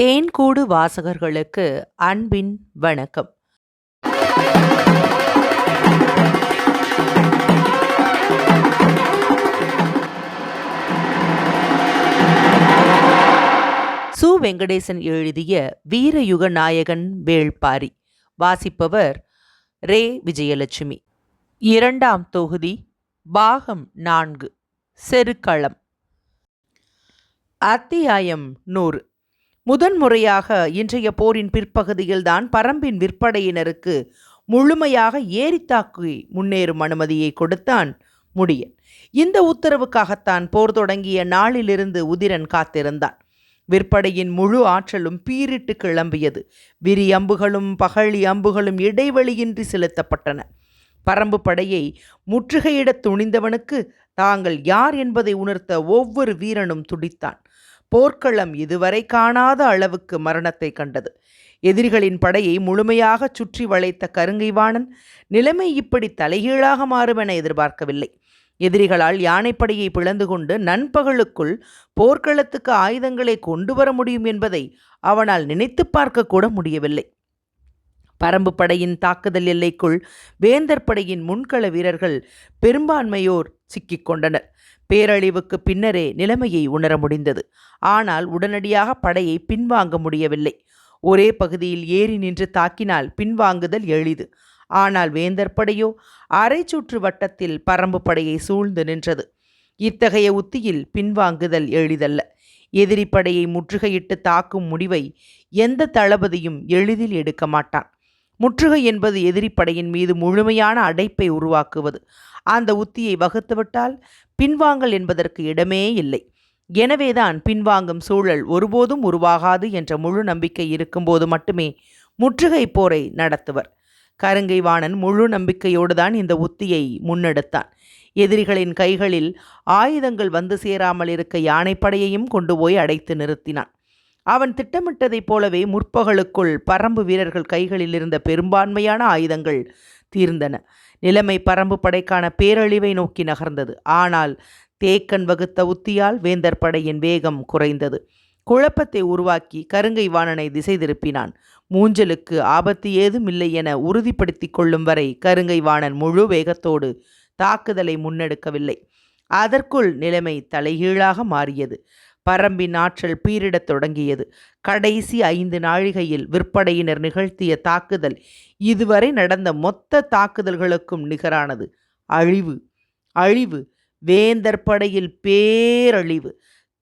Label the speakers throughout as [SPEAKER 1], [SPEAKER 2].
[SPEAKER 1] தேன்கூடு வாசகர்களுக்கு அன்பின் வணக்கம். சு. வெங்கடேசன் எழுதிய வீரயுக நாயகன் வேள்பாரி. வாசிப்பவர் ரே. விஜயலட்சுமி. இரண்டாம் தொகுதி பாகம் நான்கு செருக்களம். அத்தியாயம் நூறு. முதன்முறையாக இன்றைய போரின் பிற்பகுதியில்தான் பரம்பின் விற்படையினருக்கு முழுமையாக ஏறித்தாக்கி முன்னேறும் அனுமதியை கொடுத்தான் முடியன். இந்த உத்தரவுக்காகத்தான் போர் தொடங்கிய நாளிலிருந்து உதிரன் காத்திருந்தான். விற்படையின் முழு ஆற்றலும் பீரிட்டு கிளம்பியது. விரி அம்புகளும் பகழி அம்புகளும் இடைவெளியின்றி செலுத்தப்பட்டன. பரம்பு படையை முற்றுகையிடத் துணிந்தவனுக்கு தாங்கள் யார் என்பதை உணர்த்த ஒவ்வொரு வீரனும் துடித்தான். போர்க்களம் இதுவரை காணாத அளவுக்கு மரணத்தை கண்டது. எதிரிகளின் படையை முழுமையாக சுற்றி வளைத்த கருங்கைவாணன் நிலைமை இப்படி தலைகீழாக மாறுமென எதிர்பார்க்கவில்லை. எதிரிகளால் யானைப்படையை பிளந்து கொண்டு நண்பகலுக்குள் போர்க்களத்துக்கு ஆயுதங்களை கொண்டு வர முடியும் என்பதை அவனால் நினைத்து பார்க்கக்கூட முடியவில்லை. பரம்பு படையின் தாக்குதல் எல்லைக்குள் வேந்தர் படையின் முன்கள வீரர்கள் பெரும்பான்மையோர் சிக்கிக் கொண்டனர். பேரழிவுக்கு பின்னரே நிலைமையை உணர முடிந்தது. ஆனால் உடனடியாக படையை பின்வாங்க முடியவில்லை. ஒரே பகுதியில் ஏறி நின்று தாக்கினால் பின்வாங்குதல் எளிது. ஆனால் வேந்தர் படையோ அரை சுற்று வட்டத்தில் பரம்பு படையை சூழ்ந்து நின்றது. இத்தகைய உத்தியில் பின்வாங்குதல் எளிதல்ல. எதிரி படையை முற்றுகையிட்டு தாக்கும் முடிவை எந்த தளபதியும் எளிதில் எடுக்க மாட்டான். முற்றுகை என்பது எதிரிப்படையின் மீது முழுமையான அடைப்பை உருவாக்குவது. அந்த உத்தியை வகுத்துவிட்டால் பின்வாங்கல் என்பதற்கு இடமே இல்லை. எனவேதான் பின்வாங்கும் சூழல் ஒருபோதும் உருவாகாது என்ற முழு நம்பிக்கை இருக்கும்போது மட்டுமே முற்றுகை போரை நடத்துவர். கருங்கை வாணன் முழு நம்பிக்கையோடு தான் இந்த உத்தியை முன்னெடுத்தான். எதிரிகளின் கைகளில் ஆயுதங்கள் வந்து சேராமல் இருக்க யானைப்படையையும் கொண்டு போய் அடைத்து நிறுத்தினான். அவன் திட்டமிட்டதைப் போலவே முற்பகலுக்குள் பரம்பு வீரர்கள் கைகளில் இருந்த பெரும்பான்மையான ஆயுதங்கள் தீர்ந்தன. நிலைமை பரம்பு படைக்கான பேரழிவை நோக்கி நகர்ந்தது. ஆனால் தேக்கன் வகுத்த உத்தியால் வேந்தர் படையின் வேகம் குறைந்தது. குழப்பத்தை உருவாக்கி கருங்கை வாணனை திசை திருப்பினான். மூஞ்சலுக்கு ஆபத்து ஏதும் இல்லை என உறுதிப்படுத்தி கொள்ளும் வரை கருங்கை வாணன் முழு வேகத்தோடு தாக்குதலை முன்னெடுக்கவில்லை. அதற்குள் நிலைமை தலைகீழாக மாறியது. பரம்பின் ஆற்றல் பீரிடத் தொடங்கியது. கடைசி ஐந்து நாழிகையில் விற்படையினர் நிகழ்த்திய தாக்குதல் இதுவரை நடந்த மொத்த தாக்குதல்களுக்கும் நிகரானது. அழிவு அழிவு வேந்தர் படையில் பேரழிவு.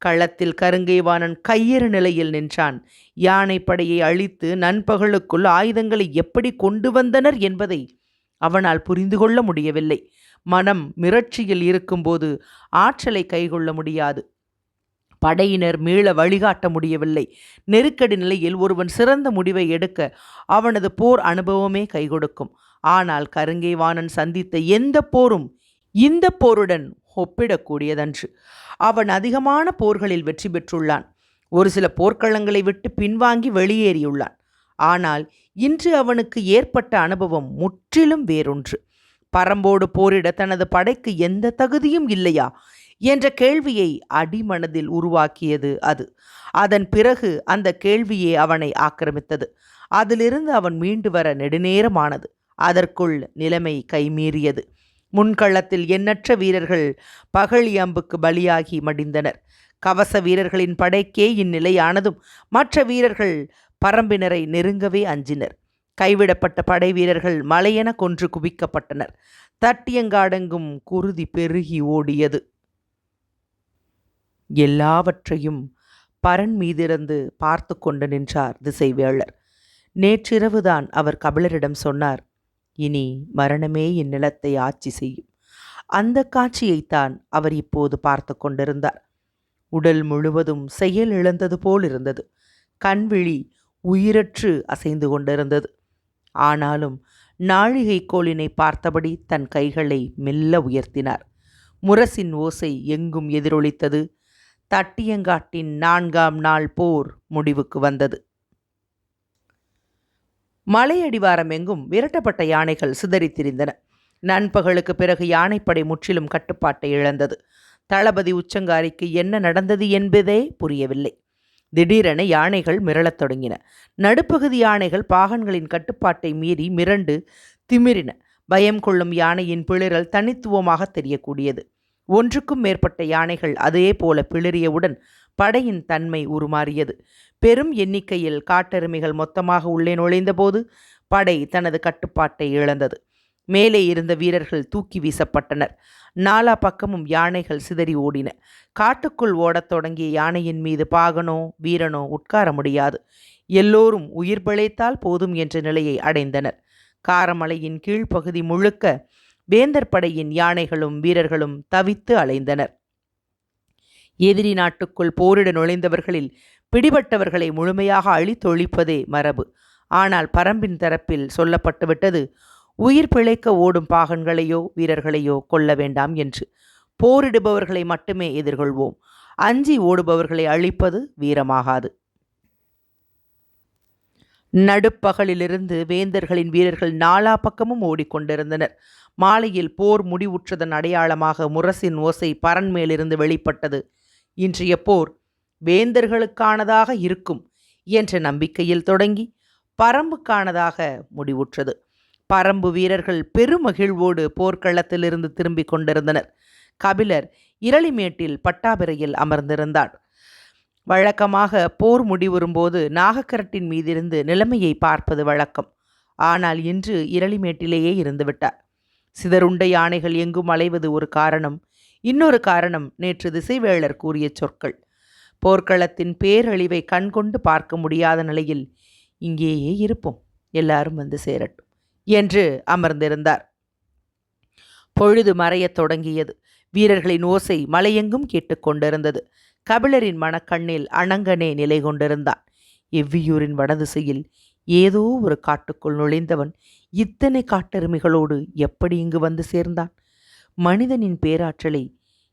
[SPEAKER 1] களத்தில் கருங்கைவாணன் கையறு நிலையில் நின்றான். யானைப்படையை அழித்து நண்பகலுக்குள் ஆயுதங்களை எப்படி கொண்டு வந்தனர் என்பதை அவனால் புரிந்து கொள்ள முடியவில்லை. மனம் மிரட்சியில் இருக்கும்போது ஆற்றலை கைகொள்ள முடியாது. படையினர் மீள வழிகாட்ட முடியவில்லை. நெருக்கடி நிலையில் ஒருவன் சிறந்த முடிவை எடுக்க அவனது போர் அனுபவமே கைகொடுக்கும் ஆனால் ஆனால் கருங்கைவாணன் சந்தித்த எந்த போரும் இந்த போருடன் ஒப்பிடக்கூடியதன்று. அவன் அதிகமான போர்களில் வெற்றி பெற்றுள்ளான். ஒரு சில போர்க்களங்களை விட்டு பின்வாங்கி வெளியேறியுள்ளான். ஆனால் இன்று அவனுக்கு ஏற்பட்ட அனுபவம் முற்றிலும் வேறொன்று. பரம்போடு போரிட தனது படைக்கு எந்த தகுதியும் இல்லையா? என்ற கேள்வியை அடிமனதில் உருவாக்கியது அது. அதன் பிறகு அந்த கேள்வியே அவனை ஆக்கிரமித்தது. அதிலிருந்து அவன் மீண்டு வர நெடுநேரமானது. அதற்குள் நிலைமை கைமீறியது. முன்களத்தில் எண்ணற்ற வீரர்கள் பகழி அம்புக்கு பலியாகி மடிந்தனர். கவச வீரர்களின் படைக்கே இந்நிலையானதும் மற்ற வீரர்கள் பரம்பினரை நெருங்கவே அஞ்சினர். கைவிடப்பட்ட படை வீரர்கள் மலையென கொன்று குவிக்கப்பட்டனர். தட்டியங்காடெங்கும் குருதி பெருகி ஓடியது. எல்லாவற்றையும் பரன் மீதிருந்து பார்த்து கொண்டு நின்றார் திசைவேளர். நேற்றிரவுதான் அவர் கபிலரிடம் சொன்னார் இனி மரணமே இந்நிலத்தை ஆட்சி செய்யும். அந்த காட்சியைத்தான் அவர் இப்போது பார்த்து கொண்டிருந்தார். உடல் முழுவதும் செயல் இழந்தது போல் இருந்தது. கண்விழி உயிரற்று அசைந்து கொண்டிருந்தது. ஆனாலும் நாழிகை கோளினை பார்த்தபடி தன் கைகளை மெல்ல உயர்த்தினார். முரசின் ஓசை எங்கும் எதிரொலித்தது. தட்டியங்காட்டின் நான்காம் நாள் போர் முடிவுக்கு வந்தது. மலையடிவாரம் எங்கும் விரட்டப்பட்ட யானைகள் சிதறித்திரிந்தன. நண்பகலுக்கு பிறகு யானைப்படை முற்றிலும் கட்டுப்பாட்டை இழந்தது. தளபதி உச்சங்காரிக்கு என்ன நடந்தது என்பதே புரியவில்லை. திடீரென யானைகள் மிரளத் தொடங்கின. நடுப்பகுதி யானைகள் பாகன்களின் கட்டுப்பாட்டை மீறி மிரண்டு திமிரின. பயம் கொள்ளும் யானையின் பிளிரல் தனித்துவமாக தெரியக்கூடியது. ஒன்றுக்கும் மேற்பட்ட யானைகள் அதே போல பிளிரியவுடன் படையின் தன்மை உருமாறியது. பெரும் எண்ணிக்கையில் காட்டெருமைகள் மொத்தமாக உள்ளே நுழைந்தபோது படை தனது கட்டுப்பாட்டை இழந்தது. மேலே இருந்த வீரர்கள் தூக்கி வீசப்பட்டனர். நாலா பக்கமும் யானைகள் சிதறி ஓடின. காட்டுக்குள் ஓடத் தொடங்கிய யானையின் மீது பாகனோ வீரனோ உட்கார முடியாது. எல்லோரும் உயிர் பிழைத்தால் போதும் என்ற நிலையை அடைந்தனர். காரமலையின் கீழ்ப்பகுதி முழுக்க வேந்தர் படையின் யானைகளும் வீரர்களும் தவித்து அலைந்தனர். எதிரி நாட்டுக்குள் போரிட நுழைந்தவர்களில் பிடிபட்டவர்களை முழுமையாக அழித்தொழிப்பதே மரபு. ஆனால் பரம்பின் தரப்பில் சொல்லப்பட்டுவிட்டது உயிர் பிழைக்க ஓடும் பாகன்களையோ வீரர்களையோ கொல்ல வேண்டாம் என்று. போரிடுபவர்களை மட்டுமே எதிர்கொள்வோம். அஞ்சி ஓடுபவர்களை அழிப்பது வீரமாகாது. நடுப்பகலிலிருந்து வேந்தர்களின் வீரர்கள் நாலா பக்கமும் ஓடிக்கொண்டிருந்தனர். மாலையில் போர் முடிவுற்றதன் அடையாளமாக முரசின் ஓசை பரன் மேலிருந்து வெளிப்பட்டது. இன்றைய போர் வேந்தர்களுக்கானதாக இருக்கும் என்ற நம்பிக்கையில் தொடங்கி பரம்புக்கானதாக முடிவுற்றது. பரம்பு வீரர்கள் பெருமகிழ்வோடு போர்க்களத்திலிருந்து திரும்பிக் கொண்டிருந்தனர். கபிலர் இரளிமேட்டில் பட்டாபிரையில் அமர்ந்திருந்தார். வழக்கமாக போர் முடிவுறும்போது நாகக்கரட்டின் மீதிருந்து நிலைமையை பார்ப்பது வழக்கம். ஆனால் இன்று இரளிமேட்டிலேயே இருந்துவிட்டார். சிதறுண்ட யானைகள் எங்கும் அலைவது ஒரு காரணம். இன்னொரு காரணம் நேற்று திசைவேளர் கூறிய சொற்கள். போர்க்களத்தின் பேரழிவை கண்கொண்டு பார்க்க முடியாத நிலையில் இங்கேயே இருப்போம். எல்லாரும் வந்து சேரட்டும். என்று அமர்ந்திருந்தார். பொழுது மறையத் தொடங்கியது. வீரர்களின் ஓசை மலையெங்கும் கேட்டுக்கொண்டிருந்தது கபிலரின் மனக்கண்ணில் அணங்கனே நிலை கொண்டிருந்தான். எவ்வியூரின் வடதிசையில் ஏதோ ஒரு காட்டுக்குள் நுழைந்தவன் இத்தனை காட்டெருமைகளோடு எப்படி இங்கு வந்து சேர்ந்தான்? மனிதனின் பேராற்றலை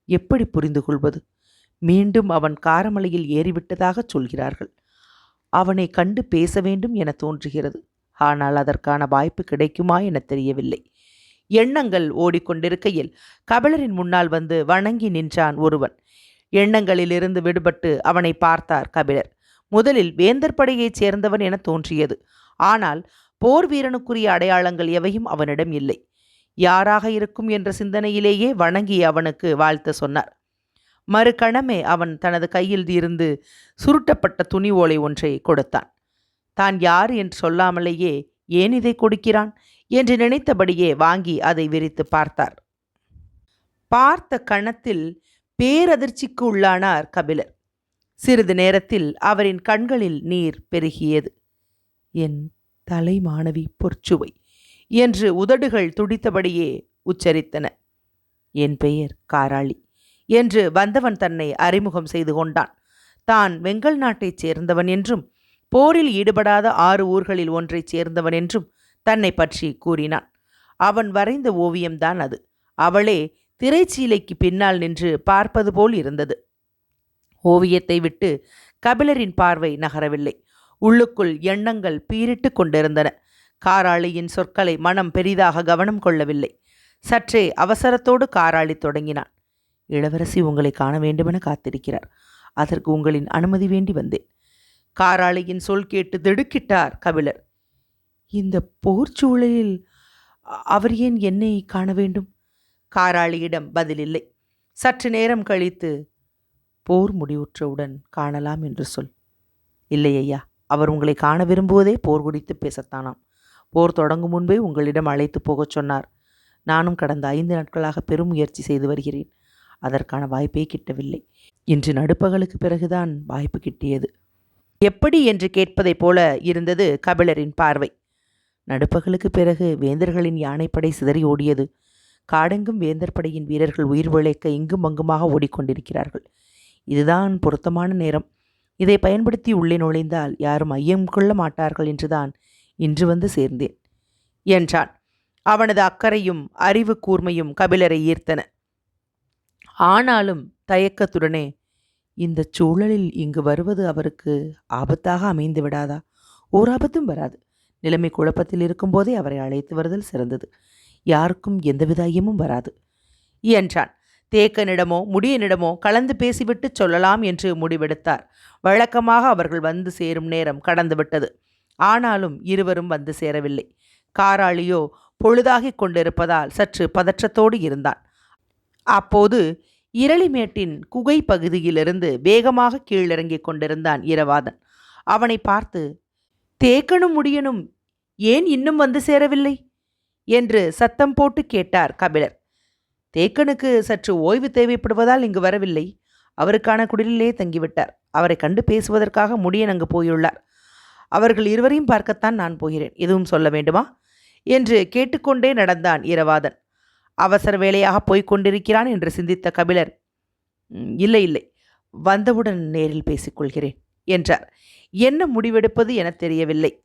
[SPEAKER 1] எப்படி புரிந்து கொள்வது? மீண்டும் அவன் காரமலையில் ஏறிவிட்டதாகச் சொல்கிறார்கள். அவனை கண்டு பேச வேண்டும் என தோன்றுகிறது. ஆனால் அதற்கான வாய்ப்பு கிடைக்குமா என தெரியவில்லை. எண்ணங்கள் ஓடிக்கொண்டிருக்கையில் கபிலரின் முன்னால் வந்து வணங்கி நின்றான் ஒருவன். எண்ணங்களிலிருந்து விடுபட்டு அவனை பார்த்தார் கபிலர். முதலில் வேந்தர் படையைச் சேர்ந்தவன் என தோன்றியது. ஆனால் போர் வீரனுக்குரிய அடையாளங்கள் எவையும் அவனிடம் இல்லை. யாராக இருக்கும் என்ற சிந்தனையிலேயே வணங்கி அவனுக்கு வாழ்த்து சொன்னார். மறுகணமே அவன் தனது கையில் இருந்து சுருட்டப்பட்ட துணி ஓலை ஒன்றை கொடுத்தான். தான் யார்? என்று சொல்லாமலேயே ஏன் இதை கொடுக்கிறான்? என்று நினைத்தபடியே வாங்கி அதை விரித்து பார்த்தார். பார்த்த கணத்தில் பேரதிர்ச்சிக்கு உள்ளானார் கபிலர். சிறிது நேரத்தில் அவரின் கண்களில் நீர் பெருகியது. என் தலை மாணவி பொற்சுவை என்று உதடுகள் துடித்தபடியே உச்சரித்தன. என் பெயர் காராளி என்று வந்தவன் தன்னை அறிமுகம் செய்து கொண்டான். தான் வெங்கல் நாட்டைச் சேர்ந்தவன் என்றும் போரில் ஈடுபடாத ஆறு ஊர்களில் ஒன்றைச் சேர்ந்தவன் என்றும் தன்னை பற்றி கூறினான். அவன் வரைந்த ஓவியம்தான் அது. அவளே திரைச்சீலைக்கு பின்னால் நின்று பார்ப்பது போல் இருந்தது. ஓவியத்தை விட்டு கபிலரின் பார்வை நகரவில்லை. உள்ளுக்குள் எண்ணங்கள் பீரிட்டு கொண்டிருந்தன. காராளியின் சொற்களை மனம் பெரிதாக கவனம் கொள்ளவில்லை. சற்றே அவசரத்தோடு காராளி தொடங்கினான். இளவரசி உங்களை காண வேண்டுமென காத்திருக்கிறார். அதற்கு உங்களின் அனுமதி வேண்டி வந்தேன். காராளியின் சொல் கேட்டு திடுக்கிட்டார் கபிலர். இந்த போர் சூழலில் அவர் ஏன் என்னை காண வேண்டும்? காராளியிடம் பதிலில்லை சற்று நேரம் கழித்து போர் முடிவுற்றவுடன் காணலாம் என்று சொல். இல்லை ஐயா அவர் உங்களை காண விரும்புவதே போர் குறித்து பேசத்தானாம். போர் தொடங்கும் முன்பே உங்களிடம் அழைத்து போகச் சொன்னார். நானும் கடந்த ஐந்து நாட்களாக பெரும் முயற்சி செய்து வருகிறேன். அதற்கான வாய்ப்பே கிட்டவில்லை. இன்று நடுப்பகலுக்கு பிறகுதான் வாய்ப்பு கிட்டியது. எப்படி என்று கேட்பதைப் போல இருந்தது கபிலரின் பார்வை. நடுப்பகலுக்கு பிறகு வேந்தர்களின் யானைப்படை சிதறி ஓடியது. காடெங்கும் வேந்தர் படையின் வீரர்கள் உயிர் பிழைக்க இங்கும் அங்குமாக ஓடிக்கொண்டிருக்கிறார்கள். இதுதான் பொருத்தமான நேரம். இதை பயன்படுத்தி உள்ளே நுழைந்தால் யாரும் ஐயம் கொள்ள மாட்டார்கள் என்றுதான் இன்று வந்து சேர்ந்தேன் என்றான். அவனது அக்கறையும் அறிவு கூர்மையும் கபிலரை ஈர்த்தன. ஆனாலும் தயக்கத்துடனே இந்த சூழலில் இங்கு வருவது அவருக்கு ஆபத்தாக அமைந்து விடாதா? ஓர் ஆபத்தும் வராது. நிலைமை குழப்பத்தில் இருக்கும்போதே அவரை அழைத்து வருதல் சிறந்தது. யாருக்கும் எந்தவித ஐயமும் வராது. என்றான். தேக்கனிடமோ முடியனிடமோ கலந்து பேசிவிட்டு சொல்லலாம் என்று முடிவெடுத்தார். வழக்கமாக அவர்கள் வந்து சேரும் நேரம் கடந்துவிட்டது. ஆனாலும் இருவரும் வந்து சேரவில்லை. காராளியோ பொழுதாகிக் கொண்டிருப்பதால் சற்று பதற்றத்தோடு இருந்தான். அப்போது இரளிமேட்டின் குகை பகுதியிலிருந்து வேகமாக கீழிறங்கிக் கொண்டிருந்தான் இரவாதன். அவனை பார்த்து தேக்கனும் முடியனும் ஏன் இன்னும் வந்து சேரவில்லை? என்று சத்தம் போட்டு கேட்டார் கபிலர். தேக்கனுக்கு சற்று ஓய்வு தேவைப்படுவதால் இங்கு வரவில்லை. அவருக்கான குடிலே தங்கிவிட்டார். அவரை கண்டு பேசுவதற்காக முடியன் அங்கு போயுள்ளார். அவர்கள் இருவரையும் பார்க்கத்தான் நான் போகிறேன். எதுவும் சொல்ல வேண்டுமா? என்று கேட்டுக்கொண்டே நடந்தான் இரவாதன். அவசர வேலையாக போய்க் கொண்டிருக்கிறான் என்று சிந்தித்த கபிலர். இல்லை இல்லை. வந்தவுடன் நேரில் பேசிக்கொள்கிறேன் என்றார். என்ன முடிவெடுப்பது என தெரியவில்லை.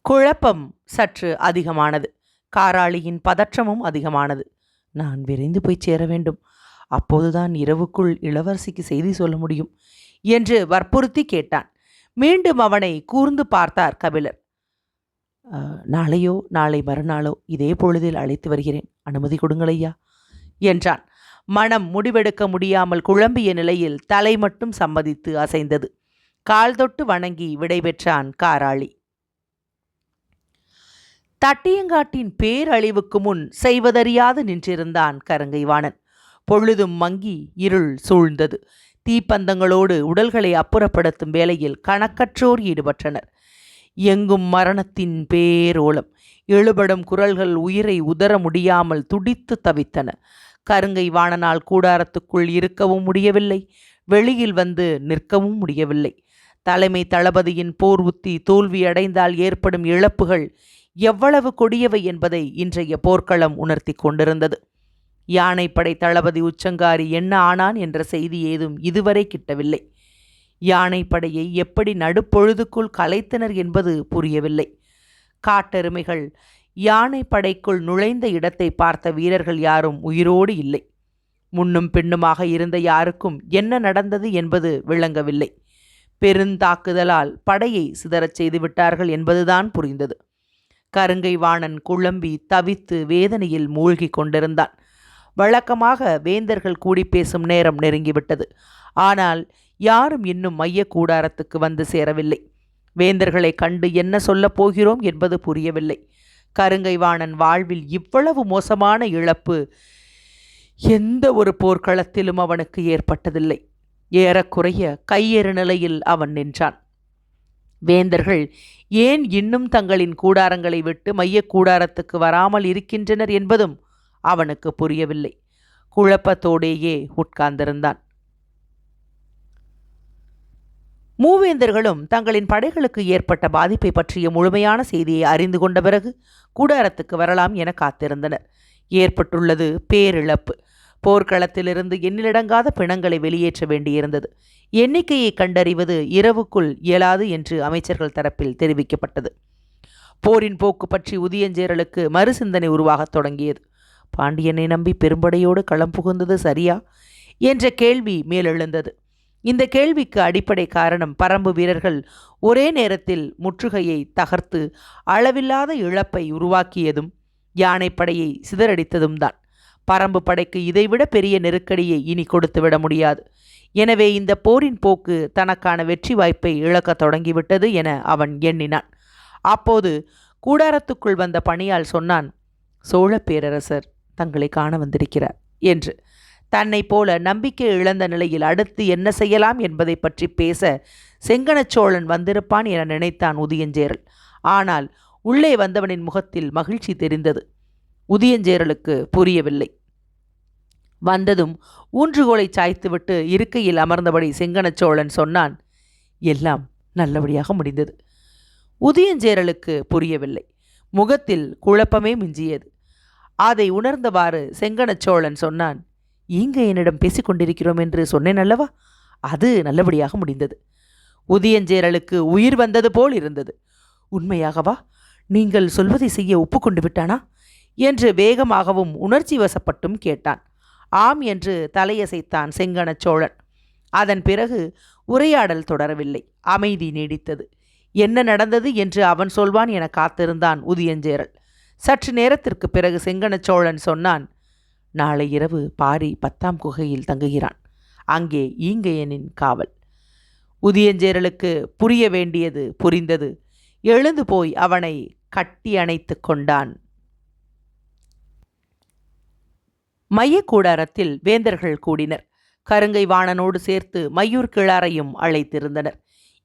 [SPEAKER 1] குழப்பம் சற்று அதிகமானது. காராளியின் பதற்றமும் அதிகமானது. நான் விரைந்து போய் சேர வேண்டும். அப்போதுதான் இரவுக்குள் இளவரசிக்கு செய்தி சொல்ல முடியும் என்று வற்புறுத்தி கேட்டான். மீண்டும் அவனை கூர்ந்து பார்த்தார் கபிலர். நாளையோ நாளை மறுநாளோ இதே பொழுதில் அழைத்து வருகிறேன். அனுமதி கொடுங்களையா என்றான். மனம் முடிவெடுக்க முடியாமல் குழம்பிய நிலையில் தலை மட்டும் சம்மதித்து அசைந்தது. கால் தொட்டு வணங்கி விடைபெற்றான் காராளி. தட்டியங்காட்டின் பேரழிவுக்கு முன் செய்வதறியாது நின்றிருந்தான் கரங்கைவாணன். பொழுதும் மங்கி இருள் சூழ்ந்தது. தீப்பந்தங்களோடு உடல்களை அப்புறப்படுத்தும் வேளையில் கணக்கற்றோர் ஈடுபட்டனர். எங்கும் மரணத்தின் பேரோலம் எழுபடும் குரல்கள் உயிரை உதற முடியாமல் துடித்து தவித்தன. கருங்கை வாணனால் கூடாரத்துக்குள் இருக்கவும் முடியவில்லை. வெளியில் வந்து நிற்கவும் முடியவில்லை. தலைமை தளபதியின் போர் உத்தி தோல்வியடைந்தால் ஏற்படும் இழப்புகள் எவ்வளவு கொடியவை என்பதை இன்றைய போர்க்களம் உணர்த்தி கொண்டிருந்தது. யானைப்படை தளபதி உச்சங்காரி என்ன ஆனான் என்ற செய்தி ஏதும் இதுவரை கிட்டவில்லை. யானைப்படையை எப்படி நடுப்பொழுதுக்குள் கலைத்தனர் என்பது புரியவில்லை. காட்டெருமைகள் யானைப்படைக்குள் நுழைந்த இடத்தை பார்த்த வீரர்கள் யாரும் உயிரோடு இல்லை. முன்னும் பின்னுமாக இருந்த யாருக்கும் என்ன நடந்தது என்பது விளங்கவில்லை. பெருந்தாக்குதலால் படையை சிதறச் செய்து விட்டார்கள் என்பதுதான் புரிந்தது. கருங்கை வாணன் குழம்பி தவித்து வேதனையில் மூழ்கி கொண்டிருந்தான். வழக்கமாக வேந்தர்கள் கூடி பேசும் நேரம் நெருங்கிவிட்டது. ஆனால் யாரும் இன்னும் மைய கூடாரத்துக்கு வந்து சேரவில்லை. வேந்தர்களை கண்டு என்ன சொல்லப் போகிறோம் என்பது புரியவில்லை. கருங்கைவாணன் வாழ்வில் இவ்வளவு மோசமான இழப்பு எந்த ஒரு போர்க்களத்திலும் அவனுக்கு ஏற்பட்டதில்லை. ஏறக்குறைய கையெறு நிலையில் அவன் நின்றான். வேந்தர்கள் ஏன் இன்னும் தங்களின் கூடாரங்களை விட்டு மையக் கூடாரத்துக்கு வராமல் இருக்கின்றனர் என்பதும் அவனுக்கு புரியவில்லை. குழப்பத்தோடேயே உட்கார்ந்திருந்தான். மூவேந்தர்களும் தங்களின் படைகளுக்கு ஏற்பட்ட பாதிப்பை பற்றிய முழுமையான செய்தியை அறிந்து கொண்ட பிறகு கூடாரத்துக்கு வரலாம் என காத்திருந்தனர். ஏற்பட்டுள்ளது பேரிழப்பு. போர்க்களத்திலிருந்து எண்ணிலடங்காத பிணங்களை வெளியேற்ற வேண்டியிருந்தது. எண்ணிக்கையை கண்டறிவது இரவுக்குள் இயலாது என்று அமைச்சர்கள் தரப்பில் தெரிவிக்கப்பட்டது. போரின் போக்கு பற்றி உதியஞ்சேரலுக்கு மறுசிந்தனை உருவாகத் தொடங்கியது. பாண்டியனை நம்பி பெரும்படையோடு களம் புகுந்தது சரியா? என்ற கேள்வி மேலெழுந்தது. இந்த கேள்விக்கு அடிப்படை காரணம் பரம்பு வீரர்கள் ஒரே நேரத்தில் முற்றுகையை தகர்த்து அளவில்லாத இழப்பை உருவாக்கியதும் யானைப்படையை சிதறடித்ததும் தான். பரம்பு படைக்கு இதைவிட பெரிய நெருக்கடியை இனி கொடுத்துவிட முடியாது. எனவே இந்த போரின் போக்கு தனக்கான வெற்றி வாய்ப்பை இழக்கத் தொடங்கிவிட்டது என அவன் எண்ணினான். அப்போது கூடாரத்துக்குள் வந்த பணியால் சொன்னான் சோழ பேரரசர் தங்களை காண வந்திருக்கிறார் என்று. தன்னைப் போல நம்பிக்கை இழந்த நிலையில் அடுத்து என்ன செய்யலாம் என்பதை பற்றி பேச செங்கணச் சோழன் வந்திருப்பான் என நினைத்தான் உதியஞ்சேரல். ஆனால் உள்ளே வந்தவனின் முகத்தில் மகிழ்ச்சி தெரிந்தது. உதியஞ்சேரலுக்கு புரியவில்லை. வந்ததும் ஊன்றுகோலை சாய்த்துவிட்டு இருக்கையில் அமர்ந்தபடி செங்கனச்சோழன் சொன்னான் எல்லாம் நல்லபடியாக முடிந்தது. உதயஞ்சேரலுக்கு புரியவில்லை. முகத்தில் குழப்பமே மிஞ்சியது. அதை உணர்ந்தவாறு செங்கனச்சோழன் சொன்னான் இங்க என்னிடம் பேசிக்கொண்டிருக்கிறோம் என்று சொன்னேன் அல்லவா? அது நல்லபடியாக முடிந்தது. உதயஞ்சேரலுக்கு உயிர் வந்தது போல் இருந்தது. உண்மையாகவா? நீங்கள் சொல்வதை செய்ய ஒப்புக்கொண்டு விட்டானா? என்று வேகமாகவும் உணர்ச்சி வசப்பட்டும் கேட்டான். ஆம் என்று தலையசைத்தான் செங்கணச் சோழன். அதன் பிறகு உரையாடல் தொடரவில்லை. அமைதி நீடித்தது. என்ன நடந்தது என்று அவன் சொல்வான் என காத்திருந்தான் உதியஞ்சேரல். சற்று நேரத்திற்கு பிறகு செங்கனச்சோழன் சொன்னான் நாளை இரவு பாரி பத்தாம் குகையில் தங்குகிறான். அங்கே ஈங்கையனின் காவல். உதியஞ்சேரலுக்கு புரிய வேண்டியது புரிந்தது. எழுந்து போய் அவனை கட்டி அணைத்து கொண்டான். மையக்கூடாரத்தில் வேந்தர்கள் கூடினர். கருங்கை வாணனோடு சேர்த்து மையூர் கிழாரையும் அழைத்திருந்தனர்.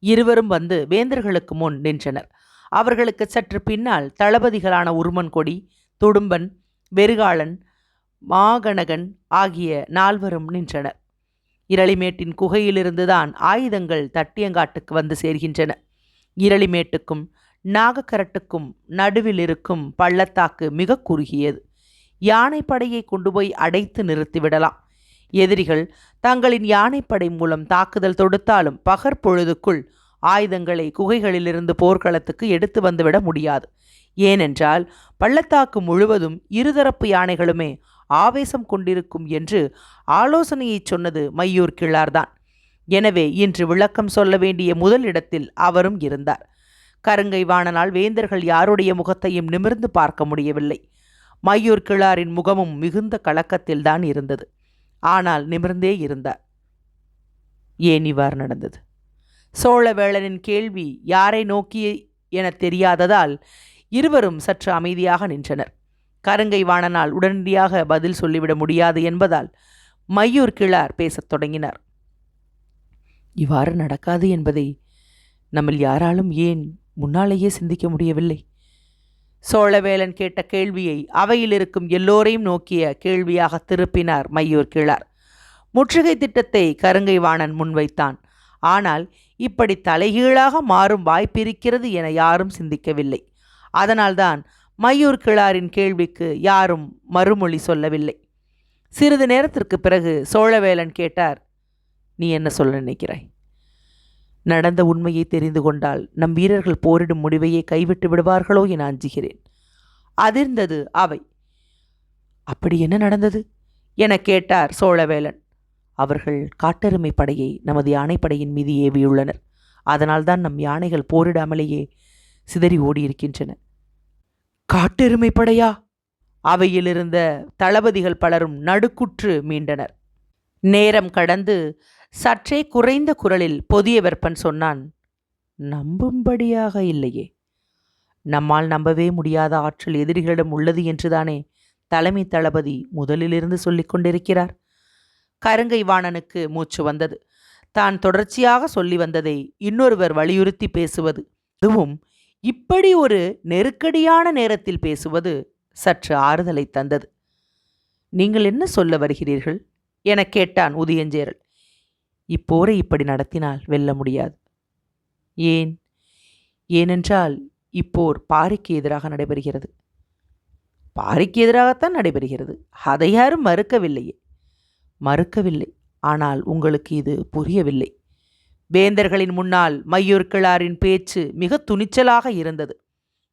[SPEAKER 1] இருவரும் வந்து வேந்தர்களுக்கு முன் நின்றனர். அவர்களுக்கு சற்று பின்னால் தளபதிகளான உருமன் கொடி துடும்பன் வெறுகாளன் மாகணகன் ஆகிய நால்வரும் நின்றனர். இரளிமேட்டின் குகையிலிருந்துதான் ஆயுதங்கள் தட்டியங்காட்டுக்கு வந்து சேர்கின்றன. இரளிமேட்டுக்கும் நாகக்கரட்டுக்கும் நடுவில் இருக்கும் பள்ளத்தாக்கு மிக குறுகியது. யானைப்படையை கொண்டு போய் அடைத்து நிறுத்திவிடலாம். எதிரிகள் தங்களின் யானைப்படை மூலம் தாக்குதல் தொடுத்தாலும் பகற்பொழுதுக்குள் ஆயுதங்களை குகைகளிலிருந்து போர்க்களத்துக்கு எடுத்து வந்துவிட முடியாது. ஏனென்றால் பள்ளத்தாக்கு முழுவதும் இருதரப்பு யானைகளுமே ஆவேசம் கொண்டிருக்கும் என்று ஆலோசனையை சொன்னது மையூர் கிழார்தான். எனவே இன்று விளக்கம் சொல்ல வேண்டிய முதல் இடத்தில் அவரும் இருந்தார். கருங்கை வாணனால் வேந்தர்கள் யாருடைய முகத்தையும் நிமிர்ந்து பார்க்க முடியவில்லை. மையூர் கிழாரின் முகமும் மிகுந்த கலக்கத்தில்தான் இருந்தது. ஆனால் நிமிர்ந்தே இருந்தார். ஏன் இவ்வாறு நடந்தது? சோழவேளனின் கேள்வி யாரை நோக்கி என தெரியாததால் இருவரும் சற்று அமைதியாக நின்றனர். கருங்கை வாணனால் உடனடியாக பதில் சொல்லிவிட முடியாது என்பதால் மையூர் கிழார் பேசத் தொடங்கினார். இவ்வாறு நடக்காது என்பதை நம்மில் யாராலும் ஏன் முன்னாலேயே சிந்திக்க முடியவில்லை? சோழவேலன் கேட்ட கேள்வியை அவையில் இருக்கும் எல்லோரையும் நோக்கிய கேள்வியாக திருப்பினார் மையூர் கிழார். முற்றுகை திட்டத்தை கருங்கை வாணன் முன்வைத்தான். ஆனால் இப்படி தலைகீழாக மாறும் வாய்ப்பிருக்கிறது என யாரும் சிந்திக்கவில்லை. அதனால்தான் மையூர் கிழாரின் கேள்விக்கு யாரும் மறுமொழி சொல்லவில்லை. சிறிது நேரத்திற்கு பிறகு சோழவேலன் கேட்டார் நீ என்ன சொல்ல நினைக்கிறாய்? நடந்த உண்மையை தெரிந்து கொண்டால் நம் வீரர்கள் போரிடும் முடிவையே கைவிட்டு விடுவார்களோ என அஞ்சுகிறேன். அதிர்ந்தது அவை. அப்படி என்ன நடந்தது? என கேட்டார் சோழவேலன். அவர்கள் காட்டெருமை படையை நமது யானைப்படையின் மீது ஏவியுள்ளனர். அதனால்தான் நம் யானைகள் போரிடாமலேயே சிதறி ஓடியிருக்கின்றன. காட்டெருமை படையா அவையிலிருந்த தளபதிகள் பலரும் நடுக்குற்று மீண்டனர். நேரம் கடந்து சற்றே குறைந்த குரலில் பொதிய வெப்பன் சொன்னான் நம்பும்படியாக இல்லையே. நம்மால் நம்பவே முடியாத ஆற்றல் எதிரிகளிடம் உள்ளது என்றுதானே தலைமை தளபதி முதலிலிருந்து சொல்லிக் கொண்டிருக்கிறார். கருங்கை வாணனுக்கு மூச்சு வந்தது. தான் தொடர்ச்சியாக சொல்லி வந்ததை இன்னொருவர் வலியுறுத்தி பேசுவது. அதுவும் இப்படி ஒரு நெருக்கடியான நேரத்தில் பேசுவது சற்று ஆறுதலை தந்தது. நீங்கள் என்ன சொல்ல வருகிறீர்கள்? எனக் கேட்டான் உதயஞ்சேரல் இப்போரை இப்படி நடத்தினால் வெல்ல முடியாது. ஏன்? ஏனென்றால் இப்போர் பாரிக்கு எதிராக நடைபெறுகிறது. பாரிக்கு எதிராகத்தான் நடைபெறுகிறது. அதை யாரும் மறுக்கவில்லையே. மறுக்கவில்லை. ஆனால் உங்களுக்கு இது புரியவில்லை. வேந்தர்களின் முன்னால் மையூர் கிழாரின் பேச்சு மிக துணிச்சலாக இருந்தது.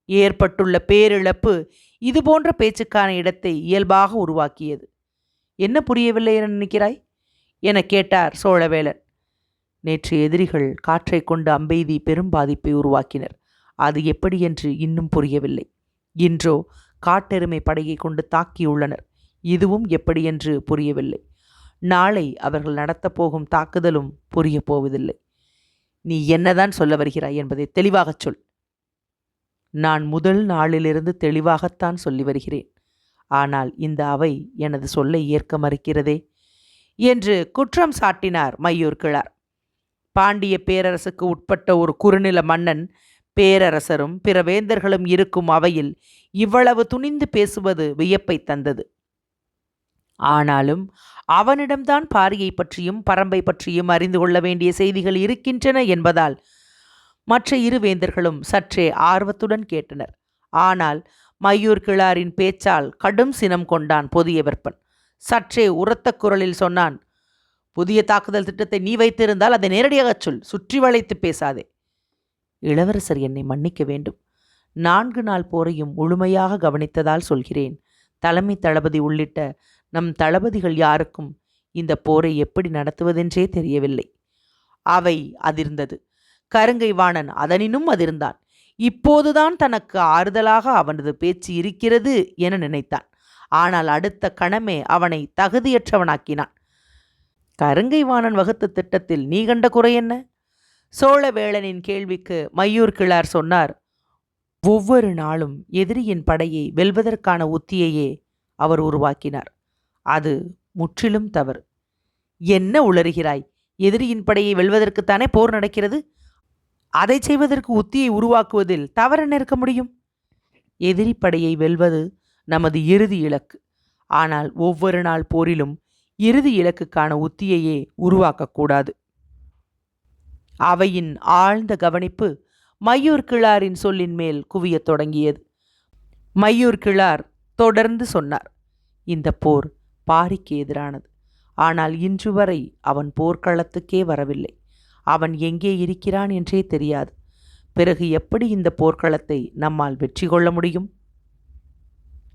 [SPEAKER 1] ஏற்பட்டுள்ள பேரிழப்பு இதுபோன்ற பேச்சுக்கான இடத்தை இயல்பாக உருவாக்கியது. என்ன புரியவில்லை என நினைக்கிறாய்? என கேட்டார் சோழவேலன். நேற்று எதிரிகள் காற்றை கொண்டு அம்பெய்தி பெரும் பாதிப்பை உருவாக்கினர். அது எப்படி என்று இன்னும் புரியவில்லை. இன்றோ காட்டெருமை படையை கொண்டு தாக்கியுள்ளனர் இதுவும் எப்படி என்று புரியவில்லை. நாளை அவர்கள் நடத்தப் போகும் தாக்குதலும் புரியப் போவதில்லை. நீ என்னதான் சொல்ல வருகிறாய் என்பதை தெளிவாகச் சொல். நான் முதல் நாளிலிருந்து தெளிவாகத்தான் சொல்லி வருகிறேன். ஆனால் இந்த அவை எனது சொல்லை ஏற்க மறுக்கிறதே? என்று குற்றம் சாட்டினார் மையூர் கிழார். பாண்டிய பேரரசுக்கு உட்பட்ட ஒரு குறுநில மன்னன் பேரரசரும் பிற வேந்தர்களும் இருக்கும் அவையில் இவ்வளவு துணிந்து பேசுவது வியப்பை தந்தது. ஆனாலும் அவனிடம்தான் பாரியை பற்றியும் பரம்பை பற்றியும் அறிந்து கொள்ள வேண்டிய செய்திகள் இருக்கின்றன என்பதால் மற்ற இரு வேந்தர்களும் சற்றே ஆர்வத்துடன் கேட்டனர். ஆனால் மையூர் கிழாரின் பேச்சால் கடும் சினம் கொண்டான் புதிய வெப்பன் சற்றே உரத்த குரலில் சொன்னான் புதிய தாக்குதல் திட்டத்தை நீ வைத்திருந்தால் அதை நேரடியாகச் சொல் சுற்றி வளைத்து பேசாதே. இளவரசர் என்னை மன்னிக்க வேண்டும். நான்கு நாள் போரையும் முழுமையாக கவனித்ததால் சொல்கிறேன். தலைமை தளபதி உள்ளிட்ட நம் தளபதிகள் யாருக்கும் இந்த போரை எப்படி நடத்துவதென்றே தெரியவில்லை. அவை அதிர்ந்தது. கருங்கை வாணன் அதனினும் அதிர்ந்தான். இப்போதுதான் தனக்கு ஆறுதலாக அவனது பேச்சு இருக்கிறது என நினைத்தான். ஆனால் அடுத்த கணமே அவனை தகுதியற்றவனாக்கினான். கருங்கை வாணன் வகுத்த திட்டத்தில் நீ கண்ட குறை என்ன? சோழவேளனின் கேள்விக்கு மையூர் கிழார் சொன்னார் ஒவ்வொரு நாளும் எதிரியின் படையை வெல்வதற்கான உத்தியையே அவர் உருவாக்கினார். அது முற்றிலும் தவறு. என்ன உளறுகிறாய்? எதிரியின் படையை வெல்வதற்குத்தானே போர் நடக்கிறது? அதை செய்வதற்கு உத்தியை உருவாக்குவதில் தவறென்ன இருக்க முடியும்? எதிரி படையை வெல்வது நமது இறுதி இலக்கு. ஆனால் ஒவ்வொரு நாள் போரிலும் இறுதி இலக்குக்கான உத்தியையே உருவாக்கக்கூடாது அவையின் ஆழ்ந்த கவனிப்பு மையூர் கிழாரின் சொல்லின் மேல் குவியத் தொடங்கியது. மையூர் கிழார் தொடர்ந்து சொன்னார் இந்த போர் பாரிக்கு எதிரானது. ஆனால் இன்று வரை அவன் போர்க்களத்துக்கே வரவில்லை. அவன் எங்கே இருக்கிறான் என்றே தெரியாது. பிறகு எப்படி இந்த போர்க்களத்தை நம்மால் வெற்றி கொள்ள முடியும்?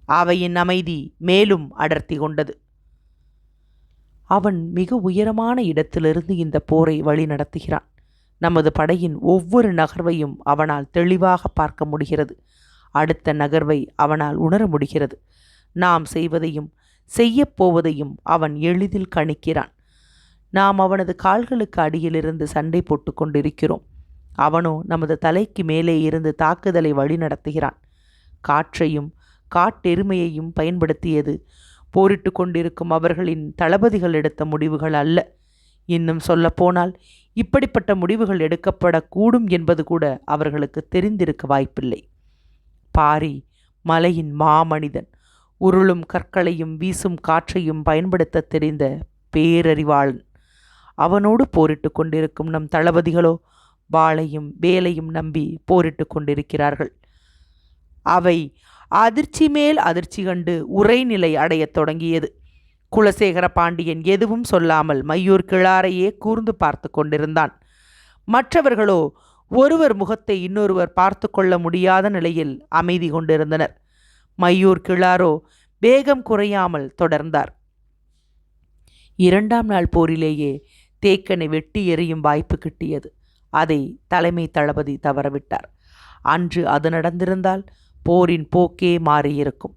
[SPEAKER 1] அவையின் அமைதி மேலும் அடர்த்தி கொண்டது. அவன் மிக உயரமான இடத்திலிருந்து இந்த போரை வழிநடத்துகிறான் நமது படையின் ஒவ்வொரு நகர்வையும் அவனால் தெளிவாக பார்க்க முடிகிறது. அடுத்த நகர்வை அவனால் உணர முடிகிறது. நாம் செய்வதையும் செய்யப்போவதையும் அவன் எளிதில் கணிக்கிறான். நாம் அவனது கால்களுக்கு அடியிலிருந்து சண்டை போட்டு கொண்டிருக்கிறோம். அவனோ நமது தலைக்கு மேலே இருந்து தாக்குதலை வழிநடத்துகிறான். காற்றையும் காட்டெருமையையும் பயன்படுத்தியது போரிட்டு கொண்டிருக்கும் அவர்களின் தளபதிகள் எடுத்த முடிவுகள் அல்ல. இன்னும் சொல்லப்போனால் இப்படிப்பட்ட முடிவுகள் எடுக்கப்படக்கூடும் என்பது கூட அவர்களுக்கு தெரிந்திருக்க வாய்ப்பில்லை. பாரி மலையின் மாமனிதன் உருளும் கற்களையும் வீசும் காற்றையும் பயன்படுத்த தெரிந்த பேரறிவாளன். அவனோடு போரிட்டு கொண்டிருக்கும் நம் தளபதிகளோ வாளையும் வேலையும் நம்பி போரிட்டு கொண்டிருக்கிறார்கள். அவை அதிர்ச்சி மேல் அதிர்ச்சி கண்டு உரைநிலை அடையத் தொடங்கியது. குலசேகர பாண்டியன் எதுவும் சொல்லாமல் மையூர் கிழாரையே கூர்ந்து பார்த்து கொண்டிருந்தான். மற்றவர்களோ ஒருவர் முகத்தை இன்னொருவர் பார்த்து கொள்ள முடியாத நிலையில் அமைதி கொண்டிருந்தனர். மையூர் கிளாரோ வேகம் குறையாமல் தொடர்ந்தார். இரண்டாம் நாள் போரிலேயே தேக்கனை வெட்டி எறியும் வாய்ப்பு கிட்டியது. அதை தலைமை தளபதி தவறவிட்டார். அன்று அது நடந்திருந்தால் போரின் போக்கே மாறியிருக்கும்.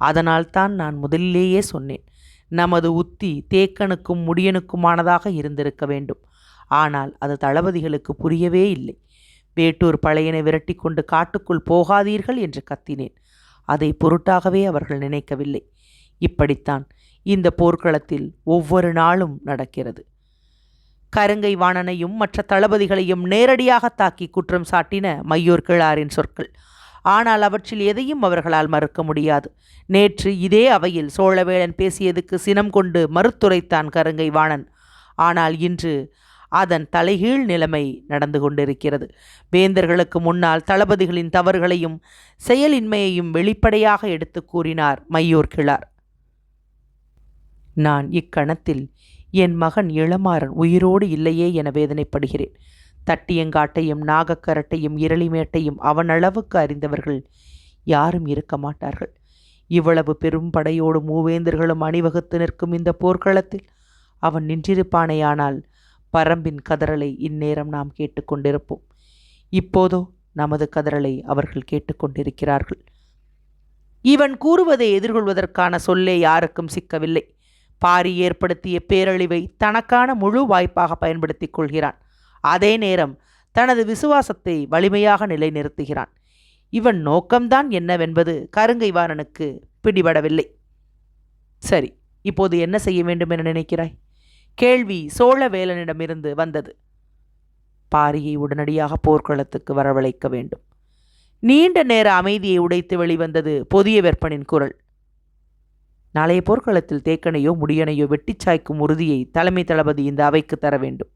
[SPEAKER 1] அதனால்தான் நான் முதலிலேயே சொன்னேன் நமது உத்தி தேக்கனுக்கும் முடியனுக்குமானதாக இருந்திருக்க வேண்டும். ஆனால் அது தளபதிகளுக்கு புரியவே இல்லை. வேட்டூர் பழையனை விரட்டி கொண்டு காட்டுக்குள் போகாதீர்கள் என்று கத்தினேன். அதை பொருட்டாகவே அவர்கள் நினைக்கவில்லை. இப்படித்தான் இந்த போர்க்களத்தில் ஒவ்வொரு நாளும் நடக்கிறது. கருங்கை வாணனையும் மற்ற தளபதிகளையும் நேரடியாக தாக்கி குற்றம் சாட்டின மையூர் கிழாரின் சொற்கள். ஆனால் அவற்றில் எதையும் அவர்களால் மறுக்க முடியாது. நேற்று இதே அவையில் சோழவேளன் பேசியதுக்கு சினம் கொண்டு மறுத்துரைத்தான் கருங்கை வாணன். ஆனால் இன்று அதன் தலைகீழ் நிலைமை நடந்து கொண்டிருக்கிறது. வேந்தர்களுக்கு முன்னால் தளபதிகளின் தவறுகளையும் செயலின்மையையும் வெளிப்படையாக எடுத்து கூறினார் மையூர் கிழார். நான் இக்கணத்தில் என் மகன் இளமாறன் உயிரோடு இல்லையே என வேதனைப்படுகிறேன். தட்டியங்காட்டையும் நாகக்கரட்டையும் இரளிமேட்டையும் அவனளவுக்கு அறிந்தவர்கள் யாரும் இருக்க மாட்டார்கள். இவ்வளவு பெரும் படையோடு மூவேந்தர்களும் அணிவகுத்து நிற்கும் இந்த போர்க்களத்தில் அவன் நின்றிருப்பானேயானால் பரம்பின் கதறலை இந்நேரம் நாம் கேட்டுக்கொண்டிருப்போம். இப்போதோ நமது கதறலை அவர்கள் கேட்டுக்கொண்டிருக்கிறார்கள். இவன் கூறுவதை எதிர்கொள்வதற்கான சொல்லே யாருக்கும் சிக்கவில்லை. பாரி ஏற்படுத்திய பேரழிவை தனக்கான முழு வாய்ப்பாக பயன்படுத்திக் கொள்கிறான். அதே நேரம் தனது விசுவாசத்தை வலிமையாக நிலைநிறுத்துகிறான். இவன் நோக்கம்தான் என்னவென்பது கருங்கைவாரனுக்கு பிடிபடவில்லை. சரி இப்போது என்ன செய்ய வேண்டும் என நினைக்கிறாய்? கேள்வி சோழவேலனிடமிருந்து வந்தது. பாரியை உடனடியாக போர்க்களத்துக்கு வரவழைக்க வேண்டும். நீண்ட நேர அமைதியை உடைத்து வெளிவந்தது பொதிய வெப்பனின் குரல். நாளைய போர்க்களத்தில் தேக்கனையோ முடியனையோ வெட்டிச் சாய்க்கும் உறுதியை தலைமை தளபதி இந்த அவைக்கு தர வேண்டும்.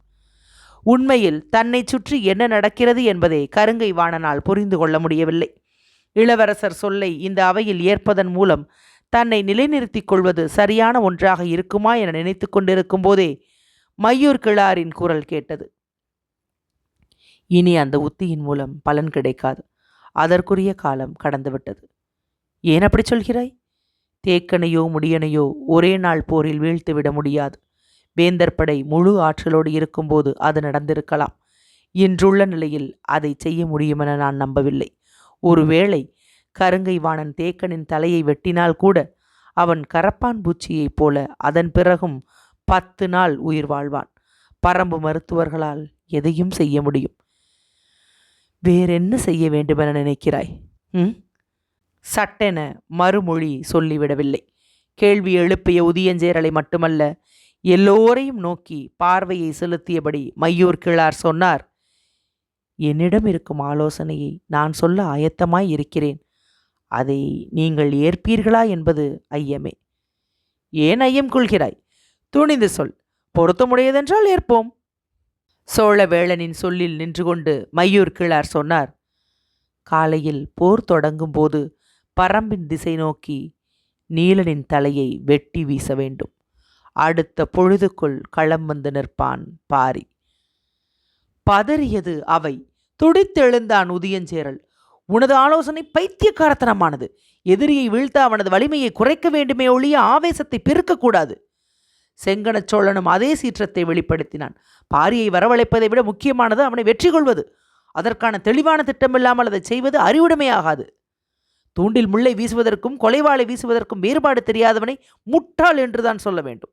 [SPEAKER 1] உண்மையில் தன்னை சுற்றி என்ன நடக்கிறது என்பதை கருங்கை வாணனால் புரிந்து கொள்ள முடியவில்லை. இளவரசர் சொல்லை இந்த அவையில் ஏற்பதன் மூலம் தன்னை நிலைநிறுத்திக் கொள்வது சரியான ஒன்றாக இருக்குமா என நினைத்து கொண்டிருக்கும் போதே மையூர் கிழாரின் குரல் கேட்டது. இனி அந்த உத்தியின் மூலம் பலன் கிடைக்காது. அதற்குரிய காலம் கடந்துவிட்டது. ஏன் அப்படி சொல்கிறாய்? தேக்கனையோ முடியனையோ ஒரே நாள் போரில் வீழ்த்துவிட முடியாது. வேந்தர் படை முழு ஆற்றலோடு இருக்கும்போது அது நடந்திருக்கலாம். இன்றுள்ள நிலையில் அதை செய்ய முடியுமென நான் நம்பவில்லை. ஒருவேளை கருங்கை வாணன் தேக்கனின் தலையை வெட்டினால் கூட அவன் கரப்பான் பூச்சியைப் போல அதன் பிறகும் பத்து நாள் உயிர் வாழ்வான். பரம்பு மருத்துவர்களால் எதையும் செய்ய முடியும். வேறென்ன செய்ய வேண்டுமென நினைக்கிறாய்? ம்? சட்டென மறுமொழி சொல்லிவிடவில்லை. கேள்வி எழுப்பிய உதியஞ்சேரலை மட்டுமல்ல எல்லோரையும் நோக்கி பார்வையை செலுத்தியபடி மையூர் கிழார் சொன்னார் என்னிடம் இருக்கும் ஆலோசனையை நான் சொல்ல ஆயத்தமாய் இருக்கிறேன். அதை நீங்கள் ஏற்பீர்களா என்பது ஐயமே. ஏன் ஐயம் கொள்கிறாய்? துணிந்து சொல். பொருத்தமுடையதென்றால் ஏற்போம். சோழவேளனின் சொல்லில் நின்று கொண்டு மையூர் கிழார் சொன்னார் காலையில் போர் தொடங்கும் போது பரம்பின் திசை நோக்கி நீலனின் தலையை வெட்டி வீச வேண்டும். அடுத்த பொழுதுக்குள் களம் வந்து நிற்பான் பாரி. பதறியது அவை. துடித்தெழுந்தான் உதியஞ்சேரல். உனது ஆலோசனை பைத்தியக்காரத்தனமானது. எதிரியை வீழ்த்த அவனது வலிமையை குறைக்க வேண்டுமே ஒழிய ஆவேசத்தை பெருக்கக்கூடாது. செங்கனச் சோழனும் அதே சீற்றத்தை வெளிப்படுத்தினான். பாரியை வரவழைப்பதை விட முக்கியமானது அவனை வெற்றி கொள்வது. அதற்கான தெளிவான திட்டமில்லாமல் அதை செய்வது அறிவுடைமையாகாது தூண்டில் முள்ளை வீசுவதற்கும் கொலைவாளை வீசுவதற்கும் வேறுபாடு தெரியாதவனை முட்டாள் என்றுதான் சொல்ல வேண்டும்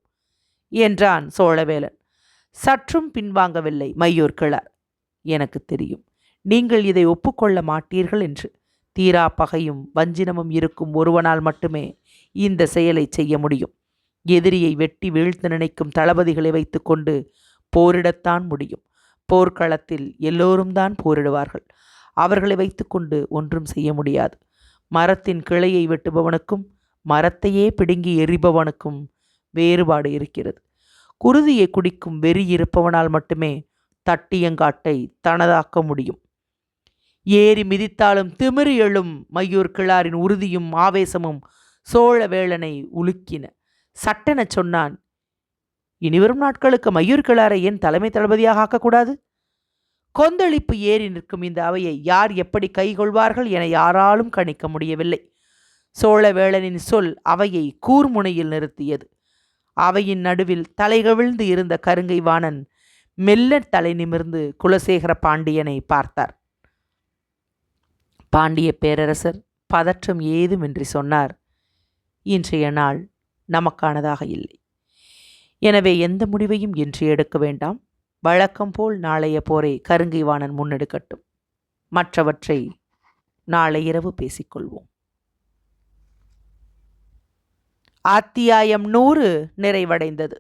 [SPEAKER 1] என்றான் சோழவேலன். சற்றும் பின்வாங்கவில்லை மையூர் கிழார். எனக்கு தெரியும். நீங்கள் இதை ஒப்புக்கொள்ள மாட்டீர்கள் என்று. தீரா பகையும் வஞ்சினமும் இருக்கும் ஒருவனால் மட்டுமே இந்த செயலை செய்ய முடியும். எதிரியை வெட்டி வீழ்த்து நினைக்கும் தளபதிகளை வைத்துக்கொண்டு போரிடத்தான் முடியும். போர்க்களத்தில் எல்லோரும் தான் போரிடுவார்கள். அவர்களை வைத்துக்கொண்டு ஒன்றும் செய்ய முடியாது. மரத்தின் கிளையை வெட்டுபவனுக்கும் மரத்தையே பிடுங்கி எறிபவனுக்கும் வேறுபாடு இருக்கிறது. குருதியை குடிக்கும் வெறி இருப்பவனால் மட்டுமே தட்டியங்காட்டை தனதாக்க முடியும். ஏறி மிதித்தாலும் திமிரி எழும் மையூர் கிளாரின் உறுதியும் ஆவேசமும் சோழவேளனை உலுக்கின. சட்டெனச் சொன்னான் இனிவரும் நாட்களுக்கு மையூர் கிளாரை ஏன் தலைமை தளபதியாக ஆக்கக்கூடாது? கொந்தளிப்பு ஏறி நிற்கும் இந்த அவையை யார் எப்படி கைகொள்வார்கள் என யாராலும் கணிக்க முடியவில்லை. சோழவேளனின் சொல் அவையை கூர்முனையில் நிறுத்தியது. அவையின் நடுவில் தலைகவிழ்ந்து இருந்த கருங்கை வாணன் மெல்ல தலை நிமிர்ந்து குலசேகர பாண்டியனை பார்த்தார். பாண்டிய பேரரசர் பதற்றம் ஏதுமின்றி சொன்னார் இன்றைய நாள் நமக்கானதாக இல்லை. எனவே எந்த முடிவையும் இன்று எடுக்க வேண்டாம். வழக்கம் போல் நாளைய போரை கருங்கைவாணன் முன்னெடுக்கட்டும். மற்றவற்றை நாளை இரவு பேசிக்கொள்வோம். அத்தியாயம் நூறு நிறைவடைந்தது.